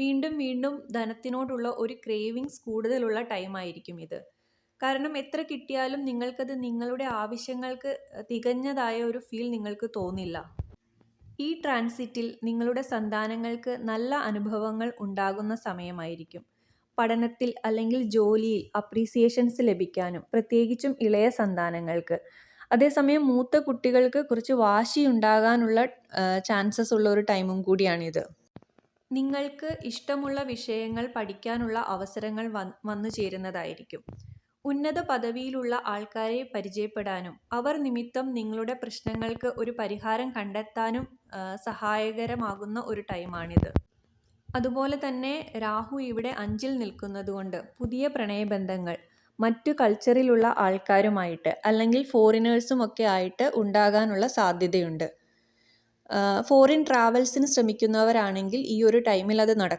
വീണ്ടും വീണ്ടും ധനത്തിനോടുള്ള ഒരു ക്രേവിങ്സ് കൂടുതലുള്ള ടൈമായിരിക്കും ഇത്. കാരണം എത്ര കിട്ടിയാലും നിങ്ങൾക്കത് നിങ്ങളുടെ ആവശ്യങ്ങൾക്ക് തികഞ്ഞതായ ഒരു ഫീൽ നിങ്ങൾക്ക് തോന്നില്ല. ഈ ട്രാൻസിറ്റിൽ നിങ്ങളുടെ സന്താനങ്ങൾക്ക് നല്ല അനുഭവങ്ങൾ ഉണ്ടാകുന്ന സമയമായിരിക്കും. പഠനത്തിൽ അല്ലെങ്കിൽ ജോലിയിൽ അപ്രീസിയേഷൻസ് ലഭിക്കാനും പ്രത്യേകിച്ചും ഇളയ സന്താനങ്ങൾക്ക്. അതേസമയം മൂത്ത കുട്ടികൾക്ക് കുറച്ച് വാശിയുണ്ടാകാനുള്ള ചാൻസസ് ഉള്ള ഒരു ടൈമും കൂടിയാണിത്. നിങ്ങൾക്ക് ഇഷ്ടമുള്ള വിഷയങ്ങൾ പഠിക്കാനുള്ള അവസരങ്ങൾ വന്നു ചേരുന്നതായിരിക്കും. ഉന്നത പദവിയിലുള്ള ആൾക്കാരെ പരിചയപ്പെടാനും അവർ നിമിത്തം നിങ്ങളുടെ പ്രശ്നങ്ങൾക്ക് ഒരു പരിഹാരം കണ്ടെത്താനും സഹായകരമാകുന്ന ഒരു ടൈമാണിത്. അതുപോലെ തന്നെ രാഹു ഇവിടെ അഞ്ചിൽ നിൽക്കുന്നതുകൊണ്ട് പുതിയ പ്രണയബന്ധങ്ങൾ മറ്റു കൾച്ചറിലുള്ള ആൾക്കാരുമായിട്ട് അല്ലെങ്കിൽ ഫോറിനേഴ്സും ഒക്കെ ആയിട്ട് ഉണ്ടാകാനുള്ള സാധ്യതയുണ്ട്. ഫോറിൻ ട്രാവൽസിന് ശ്രമിക്കുന്നവരാണെങ്കിൽ ഈ ഒരു ടൈമിൽ അത് നടക്കും.